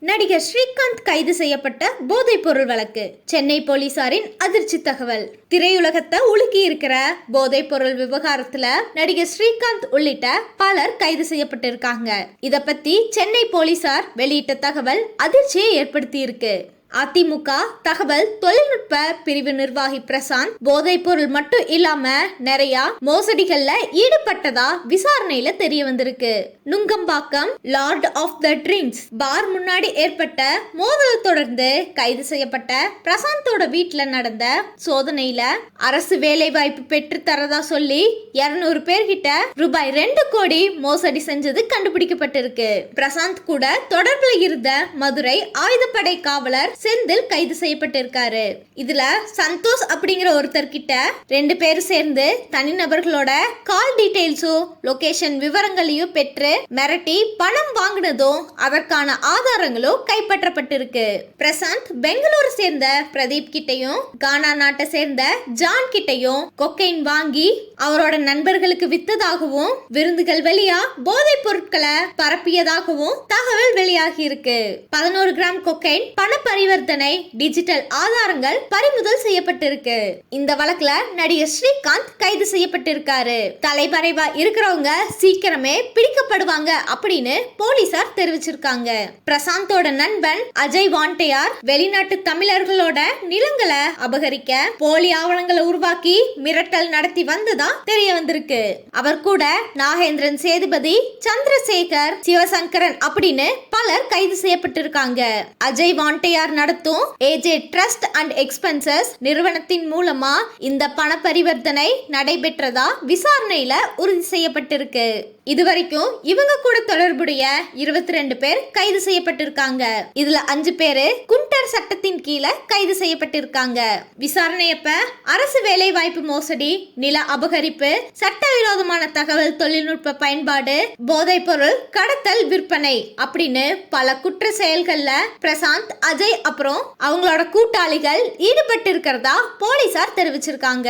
நடிகர் ஸ்ரீகாந்த் கைது செய்யப்பட்ட போதைப் பொருள் வழக்கு. சென்னை போலீசாரின் அதிர்ச்சி தகவல். திரையுலகத்தை உலுக்கி இருக்கிற போதைப் பொருள் விவகாரத்துல நடிகர் ஸ்ரீகாந்த் உள்ளிட்ட பலர் கைது செய்யப்பட்டிருக்காங்க. இத பத்தி சென்னை போலீசார் வெளியிட்ட தகவல் அதிர்ச்சியை ஏற்படுத்தி இருக்கு அதிமுக தகவல் தொழில்நுட்ப பிரிவு நிர்வாகி பிரசாந்த் போதைப் பொருள் மட்டும் இல்லாம நிறைய மோசடிகள்ல ஈடுபட்டதா விசாரணையில தெரிய வந்திருக்கு. Nungambakkam lord of the drinks bar முன்னாடி ஏற்பட்ட மோதல் தொடர்ந்து கைது செய்யப்பட்ட பிரசாந்தோட வீட்டுல நடந்த சோதனையில அரசு வேலை வாய்ப்பு பெற்று தரதா சொல்லி இருநூறு பேர்கிட்ட ரூபாய் ரெண்டு கோடி மோசடி செஞ்சது கண்டுபிடிக்கப்பட்டிருக்கு. பிரசாந்த் கூட தொடர்புல இருந்த மதுரை ஆயுதப்படை காவலர் செந்தில் கைது செய்யப்பட்டிருக்காரு. இதுல சந்தோஷ் அப்படிங்கிற ஒருத்தர் கிட்ட ரெண்டு பேரும் சேர்ந்து தனிநபர்களோட கால் டீடைல்ஸும் லொகேஷன் விவரங்களையும் பெற்று மிரட்டி பணம் வாங்கினதும் அதற்கான ஆதாரங்களும் கைப்பற்றப்பட்டிருக்கு. பிரசாந்த் பெங்களூர் சேர்ந்த பிரதீப் கிட்டையும் கானா நாட்டை சேர்ந்த ஜான் கிட்டையும் கொக்கைன் வாங்கி அவரோட நண்பர்களுக்கு வித்ததாகவும் விருந்துகள் வெளியா போதைப் பொருட்களை பரப்பியதாகவும் தகவல் வெளியாகி இருக்கு பதினோரு கிராம் கொக்கைன் பண பரிவர்த்தனை டிஜிட்டல் ஆதாரங்கள் பறிமுதல் செய்யப்பட்டிருக்கு. இந்த வழக்குல நடிகர் ஸ்ரீகாந்த் கைது செய்யப்பட்டிருக்காரு. தலைமறைவா இருக்கிறவங்க சீக்கிரமே பிடிக்கப்படுவாங்க அப்படின்னு போலீசார் தெரிவிச்சிருக்காங்க. பிரசாந்தோட நண்பன் அஜய் வாண்டையார் வெளிநாட்டு தமிழர்களோட நிலங்களை அபகரிக்க போலி ஆவணங்களை உருவாக்கி மிரட்டல் நடத்தி வந்ததா தெரிய வந்திருக்கு. அவர் கூட நாகேந்திரன் சேதுபதி சந்திரசேகர் சிவசங்கரன் அப்படின்னு பலர் கைது செய்யப்பட்டிருக்காங்க. அஜய் வாண்டையார் நடத்தும் ஏஜே ட்ரஸ்ட் அண்ட் எக்ஸ்பென்சஸ் நிறுவனத்தின் மூலமா இந்த பண பரிவர்த்தனை நடைபெற்றதா விசாரணையில உறுதி செய்யப்பட்டிருக்கு. இதுவரைக்கும் இவங்க கூட தொடர்புடைய இருபத்தி ரெண்டு பேர் கைது செய்யப்பட்டிருக்காங்க. இதுல அஞ்சு பேரு குண்டர் சட்டத்தின் கீழே கைது செய்யப்பட்டிருக்காங்க. விசாரணையப்ப அரசு வேலை வாய்ப்பு மோசடி நில அபகரிப்பு சட்டவிரோதமான தகவல் தொழில்நுட்ப பயன்பாடு போதைப் பொருள் கடத்தல் விற்பனை அப்படின்னு பல குற்ற செயல்கள்ல பிரசாந்த் அஜய் அப்புறம் அவங்களோட கூட்டாளிகள் ஈடுபட்டு இருக்கிறதா போலீசார் தெரிவிச்சிருக்காங்க.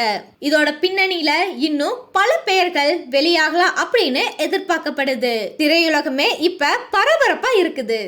இதோட பின்னணியில இன்னும் பல பெயர்கள் வெளியாகலாம் அப்படின்னு எதிர்பார்க்கப்படுது. திரையுலகமே இப்ப பரபரப்பா இருக்குது.